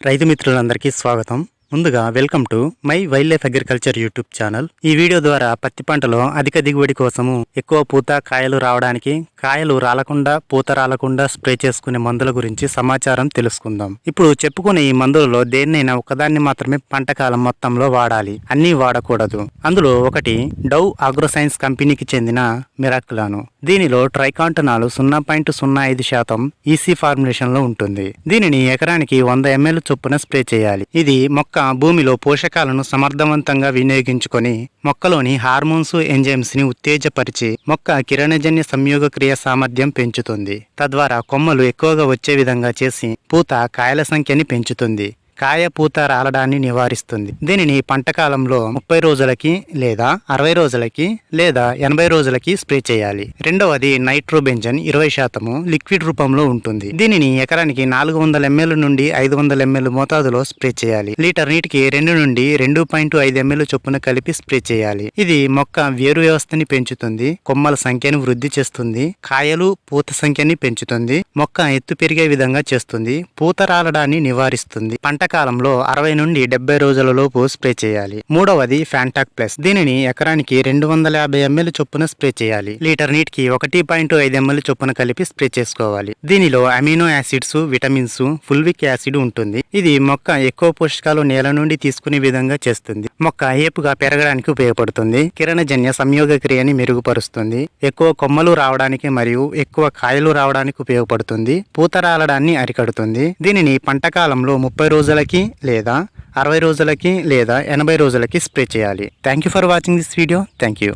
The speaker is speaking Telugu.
రైతు మిత్రులందరికీ స్వాగతం. ముందుగా welcome to my wildlife agriculture YouTube channel. ఈ వీడియో ద్వారా పత్తి పంటలో అధిక దిగుబడి కోసము ఎక్కువ పూత కాయలు రావడానికి కాయలు రాలకుండా పూత రాలకుండా స్ప్రే చేసుకునే మందుల గురించి సమాచారం తెలుసుకుందాం. ఇప్పుడు చెప్పుకునే ఈ మందులలో దేన్నైనా ఒకదాన్ని మాత్రమే పంట కాలం మొత్తంలో వాడాలి. అన్నీ వాడకూడదు. అందులో ఒకటి డవ్ ఆగ్రోసైన్స్ కంపెనీకి చెందిన మిరాక్లాను. దీనిలో ట్రైకాంటనాలు సున్నా పాయింట్ సున్నా ఐదు శాతం ఈసీ ఫార్ములేషన్లో ఉంటుంది. దీనిని ఎకరానికి వంద ఎంఎల్ చొప్పున స్ప్రే చేయాలి. ఇది మొక్క భూమిలో పోషకాలను సమర్థవంతంగా వినియోగించుకొని మొక్కలోని హార్మోన్స్ ఎంజైమ్స్ని ఉత్తేజపరిచి మొక్క కిరణజన్య సంయోగ క్రియ సామర్థ్యం పెంచుతుంది. తద్వారా కొమ్మలు ఎక్కువగా వచ్చే విధంగా చేసి పూత కాయల సంఖ్యని పెంచుతుంది. కాయ పూత రాలడాన్ని నివారిస్తుంది. దీనిని పంట కాలంలో ముప్పై రోజులకి లేదా అరవై రోజులకి లేదా ఎనభై రోజులకి స్ప్రే చేయాలి. రెండవది నైట్రోబెంజన్ ఇరవై శాతము లిక్విడ్ రూపంలో ఉంటుంది. దీనిని ఎకరానికి నాలుగు వందల ఎంఎల్ నుండి ఐదు వందల ఎంఎల్ మోతాదులో స్ప్రే చేయాలి. లీటర్ నీటికి రెండు నుండి రెండు పాయింట్ ఐదు ఎంఎల్ చొప్పున కలిపి స్ప్రే చేయాలి. ఇది మొక్క వేరు వ్యవస్థని పెంచుతుంది కొమ్మల సంఖ్యను వృద్ధి చేస్తుంది కాయలు పూత సంఖ్యని పెంచుతుంది మొక్క ఎత్తు పెరిగే విధంగా చేస్తుంది పూత రాలడాన్ని నివారిస్తుంది. పంట కాలంలో అరవై నుండి డెబ్బై రోజుల లోపు స్ప్రే చేయాలి. మూడవది ఫ్యాంటాక్ ప్లస్ దీనిని ఎకరానికి రెండు వందల యాభై ఎంఎల్ చొప్పున స్ప్రే చేయాలి. లీటర్ నీటికి ఒకటి పాయింట్ ఐదు ఎంఎల్ చొప్పున కలిపి స్ప్రే చేసుకోవాలి. దీనిలో amino acids vitamins fulvic acid ఉంటుంది. ఇది మొక్క ఎక్కువ పోషకాలు నేల నుండి తీసుకునే విధంగా చేస్తుంది. మొక్క ఏపుగా పెరగడానికి ఉపయోగపడుతుంది. కిరణజన్య సంయోగ క్రియని మెరుగుపరుస్తుంది. ఎక్కువ కొమ్మలు రావడానికి మరియు ఎక్కువ కాయలు రావడానికి ఉపయోగపడుతుంది. పూత రాలడాన్ని అరికడుతుంది. దీనిని పంట కాలంలో ముప్పై రోజులకి లేదా అరవై రోజులకి లేదా ఎనభై రోజులకి స్ప్రే చేయాలి. Thank you for watching this video thank you